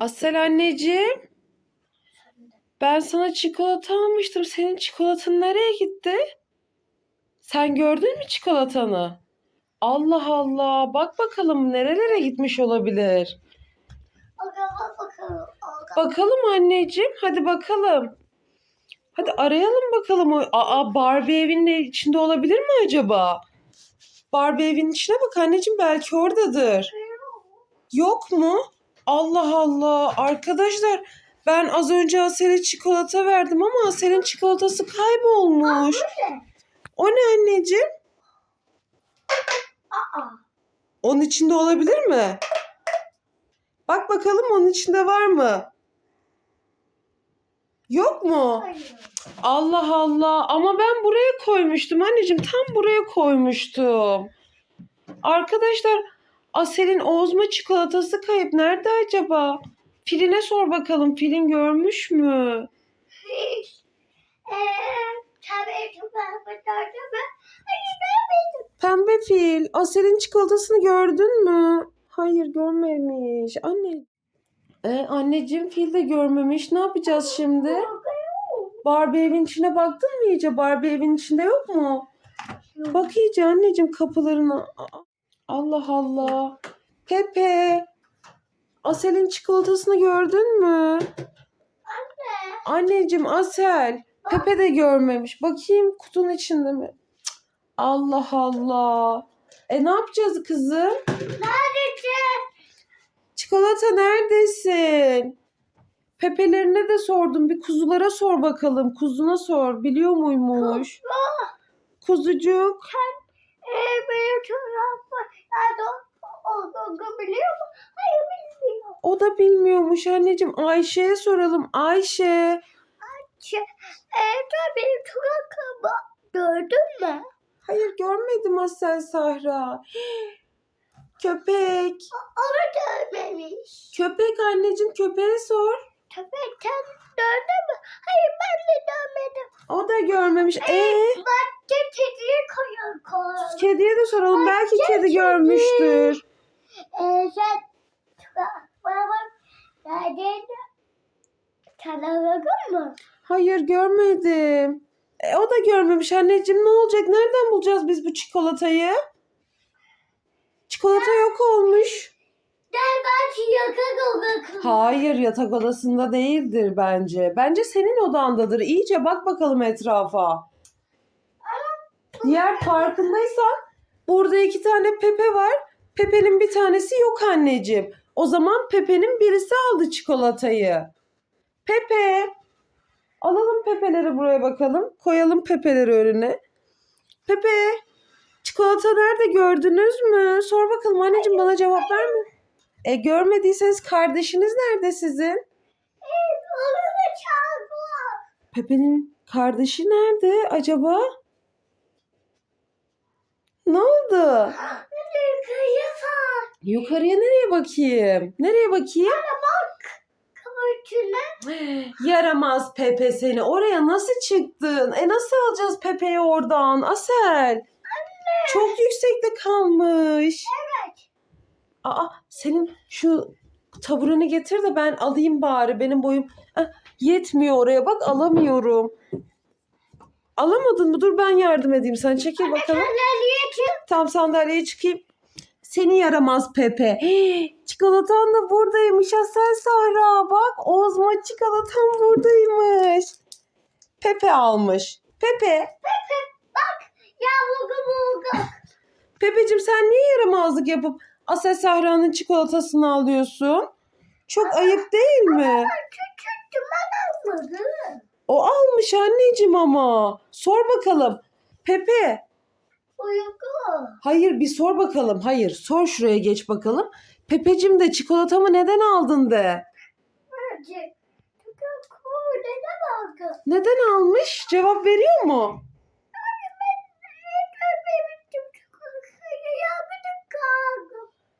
Asel anneciğim. Ben sana çikolata almıştım. Senin çikolatan nereye gitti? Sen gördün mü çikolatanı? Allah Allah. Bak bakalım nerelere gitmiş olabilir. Bakalım bakalım. Anneciğim. Hadi bakalım. Hadi arayalım bakalım. Aa Barbie evinin içinde olabilir mi acaba? Barbie evinin içine bak anneciğim belki oradadır. Yok mu? Allah Allah. Arkadaşlar ben az önce Asel'e çikolata verdim ama Asel'in çikolatası kaybolmuş. O ne anneciğim? Aa. Onun içinde olabilir mi? Bak bakalım onun içinde var mı? Yok mu? Allah Allah. Ama ben buraya koymuştum anneciğim. Tam buraya koymuştum. Arkadaşlar Asel'in Ozma çikolatası kayıp. Nerede acaba? Filine sor bakalım. Filin görmüş mü? Görmedim. Pembe fil. Asel'in çikolatasını gördün mü? Hayır görmemiş. Anne. Ee, anneciğim fil de görmemiş. Ne yapacağız şimdi? Barbie evin içine baktın mı iyice? Barbie evin içinde yok mu? Bak iyice anneciğim kapılarına. Allah Allah. Pepe. Asel'in çikolatasını gördün mü? Anneciğim Asel. Pepe de görmemiş. Bakayım kutunun içinde mi? Cık, Allah Allah. E ne yapacağız kızım? Neredesin? Çikolata neredesin? Pepelerine de sordum. Bir kuzulara sor bakalım. Kuzuna sor. Biliyor muymuş? Kuzucuk. Eee benim çorabım. O da bilmiyormuş anneciğim. Ayşe'ye soralım. Ayşe. Şey, eee benim çorabımı gördün mü? Hayır görmedim Asel Sahra. Köpek. Onu görmemiş. Köpek anneciğim köpeğe sor. Köpek sen gördün mü? Hayır ben de görmedim. O da görmemiş. Ee, Bak kediye koyuyor kediye de soralım. Belki kedi görmüştür. Eee sen bana bak. Nerede? Tanımadın mı? Hayır görmedim. E, o da görmemiş anneciğim. Ne olacak? Nereden bulacağız biz bu çikolatayı? Çikolata yok olmuş. Belki olur. Hayır yatak odasında değildir bence. Bence senin odandadır. İyice bak bakalım etrafa. Diğer farkındaysan burada iki tane Pepe var. Pepe'nin bir tanesi yok anneciğim. O zaman Pepe'nin birisi aldı çikolatayı. Pepe. Alalım Pepe'leri buraya bakalım. Koyalım Pepe'leri önüne. Pepe. Çikolata nerede gördünüz mü? Sor bakalım anneciğim bana cevap verme. E görmediyseniz kardeşiniz nerede sizin? Onu da çaldı. Pepe'nin kardeşi nerede acaba? Ne oldu? Yukarıya bak. Yukarıya nereye bakayım? Nereye bakayım? Kıvırcına. Yaramaz Pepe seni. Oraya nasıl çıktın? E nasıl alacağız Pepe'yi oradan? Asel. Çok yüksekte kalmış. Evet. Aa senin şu taburunu getir de ben alayım bari. Benim boyum Ah, yetmiyor oraya. Bak alamıyorum. Alamadın mı? Dur ben yardım edeyim. Sen çekil bakalım. Sandalyeye çık. Tam sandalyeye çıkayım. Seni yaramaz Pepe. Hii, Çikolatan da buradaymış Asel Sahra. Bak Ozma çikolatan buradaymış. Pepe almış. Pepe. Yavru bulgu. Pepeciğim sen niye yaramazlık yapıp Asel Sahra'nın çikolatasını alıyorsun? Çok ayıp değil mi? Küçüktü ben almadım. O almış anneciğim ama. Sor bakalım. Pepe. Uyku. Hayır bir sor bakalım. Hayır sor şuraya geç bakalım. Pepecim de çikolatamı neden aldın de. Neden aldın? Neden almış? Cevap veriyor mu?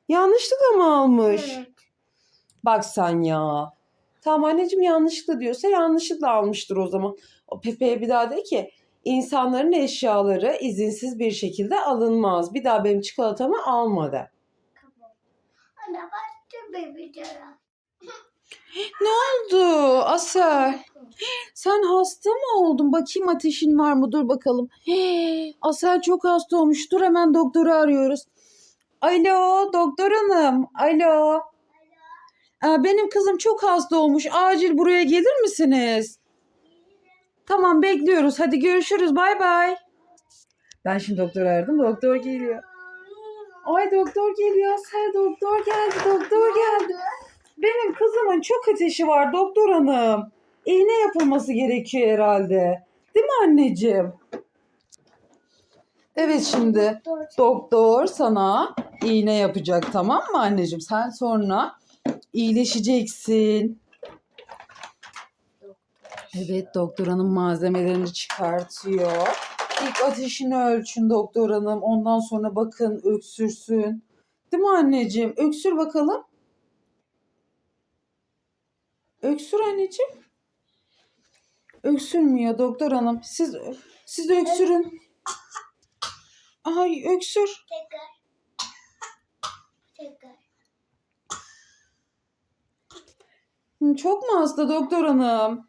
Yanlışlıkla mı almış? Bak sen ya. Tamam anneciğim yanlışlıkla diyorsa yanlışlıkla almıştır o zaman. O Pepe'ye bir daha de ki insanların eşyaları izinsiz bir şekilde alınmaz. Bir daha benim çikolatamı alma de. Ana. Ne oldu Asel? Sen hasta mı oldun? Bakayım ateşin var mı? Dur bakalım. Asel çok hasta olmuş. Dur hemen doktoru arıyoruz. Alo doktor hanım. Alo. Aa, benim kızım çok hasta olmuş. Acil buraya gelir misiniz? Tamam bekliyoruz. Hadi görüşürüz. Bay bay. Ben şimdi doktoru aradım. Doktor geliyor. Ay doktor geliyor. Asel doktor geldi. Doktor geldi. Benim kızımın çok ateşi var doktor hanım. İğne yapılması gerekiyor herhalde. Değil mi anneciğim? Evet şimdi doktor sana iğne yapacak tamam mı anneciğim? Sen sonra iyileşeceksin. Evet doktor hanım malzemelerini çıkartıyor. İlk ateşini ölçün doktor hanım. Ondan sonra bakın öksürsün. Değil mi anneciğim? Öksür bakalım. Öksür anneciğim. Öksürmüyor doktor hanım. Siz siz öksürün. Ay öksür. Tekrar. Tekrar. Çok mu hasta doktor hanım?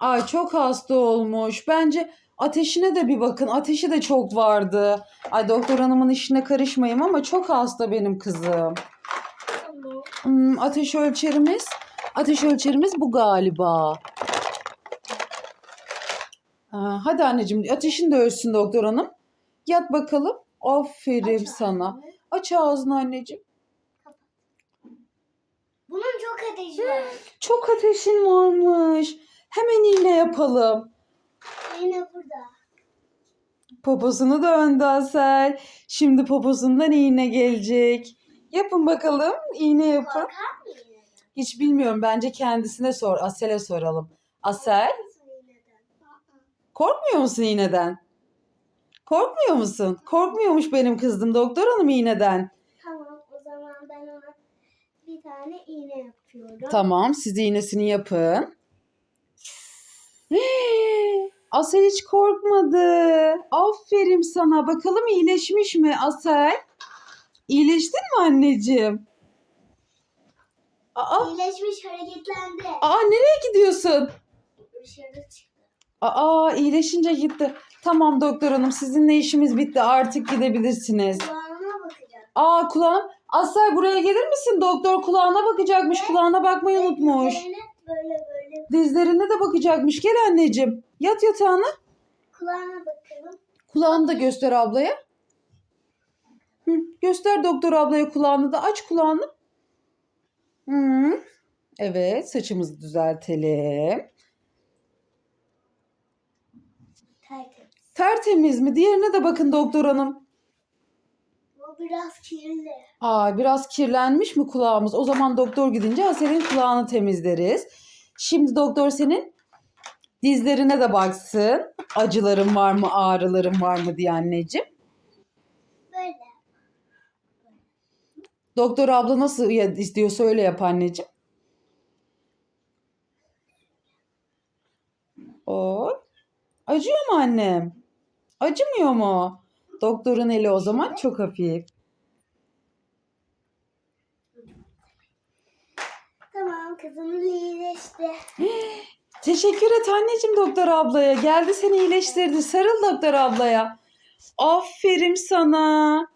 Ay çok hasta olmuş. Bence ateşine de bir bakın. Ateşi de çok vardı. Ay doktor hanımın işine karışmayayım ama çok hasta benim kızım. Hmm, ateş ölçerimiz. Ateş ölçerimiz bu galiba. Ha, hadi anneciğim ateşini de ölçsün doktor hanım. Yat bakalım. Aferin Aç sana. ağzını. Aç ağzını anneciğim. Bunun çok ateşi var. Çok ateşin varmış. Hemen iğne yapalım. Yine burada. Poposunu da öndü Asel. Şimdi poposundan iğne gelecek. Yapın bakalım. İğne yapın. Hiç bilmiyorum. Bence kendisine sor. Asel'e soralım. Asel, Korkar mısın iğneden? Aa. Korkmuyor musun iğneden? Korkmuyor musun? Korkmuyormuş benim kızım doktor hanım iğneden. Tamam o zaman ben ona bir tane iğne yapıyorum. Tamam, siz iğnesini yapın. Asel hiç korkmadı. Aferin sana. Bakalım iyileşmiş mi Asel? İyileştin mi anneciğim? Aa, İyileşmiş hareketlendi. aa nereye gidiyorsun? Dışarı çıktı. Aa iyileşince gitti. Tamam doktor hanım sizinle işimiz bitti. Artık gidebilirsiniz. Kulağına bakacağım. Aa kulağım. Asel buraya gelir misin? Doktor kulağına bakacakmış. Kulağına bakmayı unutmuş. Böyle böyle Dizlerine de bakacakmış. Gel anneciğim. Yat yatağına. kulağına bakalım. Kulağını da göster ablaya. Hı, göster doktor ablaya kulağını da. Aç kulağını. Hı. Evet saçımızı düzeltelim. Tertemiz. Tertemiz mi? Diğerine de bakın doktor hanım. Bu biraz kirli. Aa biraz kirlenmiş mi kulağımız? O zaman doktor gidince Asel'in kulağını temizleriz. Şimdi doktor senin dizlerine de baksın. Acıların var mı, ağrıların var mı diye anneciğim. Böyle. Doktor abla nasıl istiyorsa öyle yap anneciğim. O. Acıyor mu annem? Acımıyor mu? Doktorun eli o zaman çok hafif. Tamam kızımız iyileşti. Teşekkür et anneciğim doktor ablaya. Geldi seni iyileştirdi. Sarıl doktor ablaya. Aferin sana.